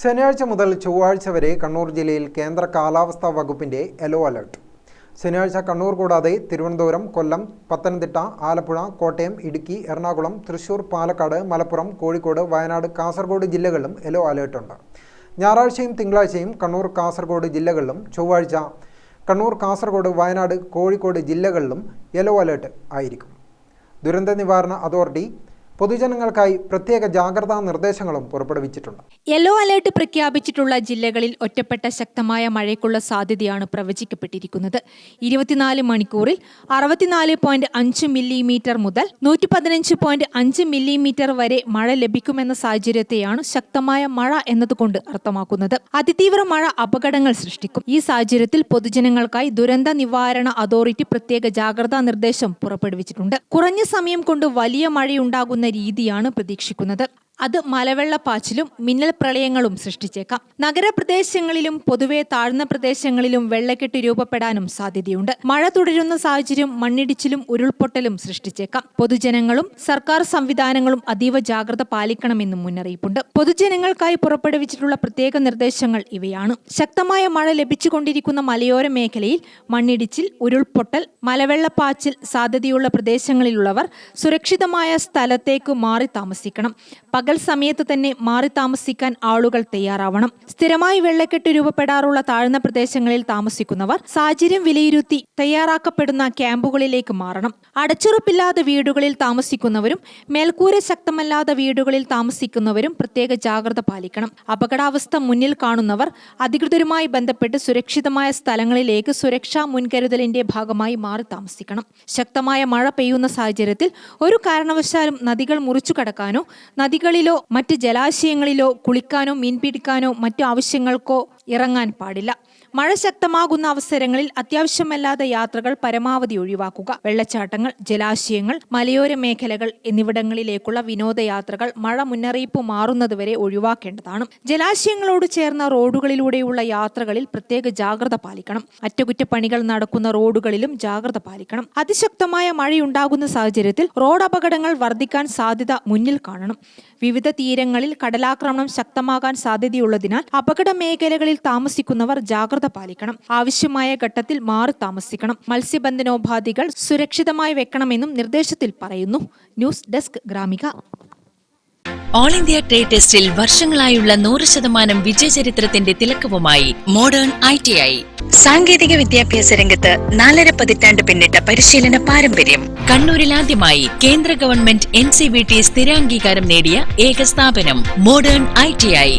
ശനിയാഴ്ച മുതൽ ചൊവ്വാഴ്ച വരെ കണ്ണൂർ ജില്ലയിൽ കേന്ദ്ര കാലാവസ്ഥാ വകുപ്പിന്റെ യെല്ലോ അലർട്ട്. ശനിയാഴ്ച കണ്ണൂർ കൂടാതെ തിരുവനന്തപുരം കൊല്ലം പത്തനംതിട്ട ആലപ്പുഴ കോട്ടയം ഇടുക്കി എറണാകുളം തൃശൂർ പാലക്കാട് മലപ്പുറം കോഴിക്കോട് വയനാട് കാസർഗോഡ് ജില്ലകളിലും യെല്ലോ അലേർട്ടുണ്ട് ഞായറാഴ്ചയും തിങ്കളാഴ്ചയും കണ്ണൂർ കാസർഗോഡ് ജില്ലകളിലും ചൊവ്വാഴ്ച കണ്ണൂർ കാസർഗോഡ് വയനാട് കോഴിക്കോട് ജില്ലകളിലും യെല്ലോ അലേർട്ട് ആയിരിക്കും. ദുരന്ത നിവാരണ അതോറിറ്റി പൊതുജനങ്ങൾക്കായി പ്രത്യേക ജാഗ്രതാ നിർദ്ദേശങ്ങളും പുറപ്പെടുവിച്ചിട്ടുണ്ട്. യെല്ലോ അലേർട്ട് പ്രഖ്യാപിച്ചിട്ടുള്ള ജില്ലകളിൽ ഒറ്റപ്പെട്ട ശക്തമായ മഴയ്ക്കുള്ള സാധ്യതയാണ് പ്രവചിക്കപ്പെട്ടിരിക്കുന്നത്. ഇരുപത്തിനാല് മണിക്കൂറിൽ അറുപത്തിനാല് പോയിന്റ് അഞ്ച് മില്ലിമീറ്റർ മുതൽ നൂറ്റി പതിനഞ്ച് പോയിന്റ് അഞ്ച് മില്ലിമീറ്റർ വരെ മഴ ലഭിക്കുമെന്ന സാഹചര്യത്തെയാണ് ശക്തമായ മഴ എന്നതുകൊണ്ട് അർത്ഥമാക്കുന്നത്. അതിതീവ്ര മഴ അപകടങ്ങൾ സൃഷ്ടിക്കും. ഈ സാഹചര്യത്തിൽ പൊതുജനങ്ങൾക്കായി ദുരന്ത നിവാരണ അതോറിറ്റി പ്രത്യേക ജാഗ്രതാ നിർദ്ദേശം പുറപ്പെടുവിച്ചിട്ടുണ്ട്. കുറഞ്ഞ സമയം കൊണ്ട് വലിയ മഴയുണ്ടാകുന്ന രീതിയാണ് പ്രതീക്ഷിക്കുന്നത്. അത് മലവെള്ളപ്പാച്ചിലും മിന്നൽ പ്രളയങ്ങളും സൃഷ്ടിച്ചേക്കാം. നഗരപ്രദേശങ്ങളിലും പൊതുവെ താഴ്ന്ന പ്രദേശങ്ങളിലും വെള്ളക്കെട്ട് രൂപപ്പെടാനും സാധ്യതയുണ്ട്. മഴ തുടരുന്ന സാഹചര്യം മണ്ണിടിച്ചിലും ഉരുൾപൊട്ടലും സൃഷ്ടിച്ചേക്കാം. പൊതുജനങ്ങളും സർക്കാർ സംവിധാനങ്ങളും അതീവ ജാഗ്രത പാലിക്കണമെന്നും മുന്നറിയിപ്പുണ്ട്. പൊതുജനങ്ങൾക്കായി പുറപ്പെടുവിച്ചിട്ടുള്ള പ്രത്യേക നിർദ്ദേശങ്ങൾ ഇവയാണ്. ശക്തമായ മഴ ലഭിച്ചുകൊണ്ടിരിക്കുന്ന മലയോര മേഖലയിൽ മണ്ണിടിച്ചിൽ ഉരുൾപൊട്ടൽ മലവെള്ളപ്പാച്ചിൽ സാധ്യതയുള്ള പ്രദേശങ്ങളിലുള്ളവർ സുരക്ഷിതമായ സ്ഥലത്തേക്ക് മാറി താമസിക്കണം. പകൽ സമയത്ത് തന്നെ മാറി താമസിക്കാൻ ആളുകൾ തയ്യാറാവണം. സ്ഥിരമായി വെള്ളക്കെട്ട് രൂപപ്പെടാറുള്ള താഴ്ന്ന പ്രദേശങ്ങളിൽ താമസിക്കുന്നവർ സാഹചര്യം വിലയിരുത്തി തയ്യാറാക്കപ്പെടുന്ന ക്യാമ്പുകളിലേക്ക് മാറണം. അടച്ചുറപ്പില്ലാത്ത വീടുകളിൽ താമസിക്കുന്നവരും മേൽക്കൂര ശക്തമല്ലാത്ത വീടുകളിൽ താമസിക്കുന്നവരും പ്രത്യേക ജാഗ്രത പാലിക്കണം. അപകടാവസ്ഥ മുന്നിൽ കാണുന്നവർ അധികൃതരുമായി ബന്ധപ്പെട്ട് സുരക്ഷിതമായ സ്ഥലങ്ങളിലേക്ക് സുരക്ഷാ മുൻകരുതലിന്റെ ഭാഗമായി മാറി താമസിക്കണം. ശക്തമായ മഴ പെയ്യുന്ന സാഹചര്യത്തിൽ ഒരു കാരണവശാലും നദികൾ മുറിച്ചു കടക്കാനോ നദികളിലോ മറ്റ് ജലാശയങ്ങളിലോ കുളിക്കാനോ മീൻ പിടിക്കാനോ മറ്റു ആവശ്യങ്ങൾക്കോ ഇറങ്ങാൻ പാടില്ല. മഴ ശക്തമാകുന്ന അവസരങ്ങളിൽ അത്യാവശ്യമല്ലാത്ത യാത്രകൾ പരമാവധി ഒഴിവാക്കുക. വെള്ളച്ചാട്ടങ്ങൾ ജലാശയങ്ങൾ മലയോര മേഖലകൾ എന്നിവിടങ്ങളിലേക്കുള്ള വിനോദയാത്രകൾ മഴ മുന്നറിയിപ്പ് മാറുന്നതുവരെ ഒഴിവാക്കേണ്ടതാണ്. ജലാശയങ്ങളോട് ചേർന്ന റോഡുകളിലൂടെയുള്ള യാത്രകളിൽ പ്രത്യേക ജാഗ്രത പാലിക്കണം. അറ്റകുറ്റപ്പണികൾ നടക്കുന്ന റോഡുകളിലും ജാഗ്രത പാലിക്കണം. അതിശക്തമായ മഴയുണ്ടാകുന്ന സാഹചര്യത്തിൽ റോഡ് അപകടങ്ങൾ വർദ്ധിക്കാൻ സാധ്യത മുന്നിൽ കാണണം. വിവിധ തീരങ്ങളിൽ കടലാക്രമണം ശക്തമാകാൻ സാധ്യതയുള്ളതിനാൽ അപകട മേഖലകളിൽ താമസിക്കുന്നവർ ജാഗ്രത പാലിക്കണം. ആവശ്യമായ ഘട്ടത്തിൽ മാറി താമസിക്കണം. മത്സ്യബന്ധനോപാധികൾ സുരക്ഷിതമായി വെക്കണമെന്നും നിർദ്ദേശത്തിൽ പറയുന്നു. News desk Gramika. All India trade ടെസ്റ്റിൽ വർഷങ്ങളായുള്ള നൂറ് ശതമാനം വിജയചരിത്രത്തിന്റെ തിലക്കവുമായി മോഡേൺ ഐ ടി ഐ സാങ്കേതിക വിദ്യാഭ്യാസ രംഗത്ത് നാലര പതിറ്റാണ്ട് പിന്നിട്ട പരിശീലന പാരമ്പര്യം. കണ്ണൂരിൽ ആദ്യമായി കേന്ദ്ര government N C B T സ്ഥിരാംഗീകാരം നേടിയ ഏക സ്ഥാപനം മോഡേൺ ഐ ടി ഐ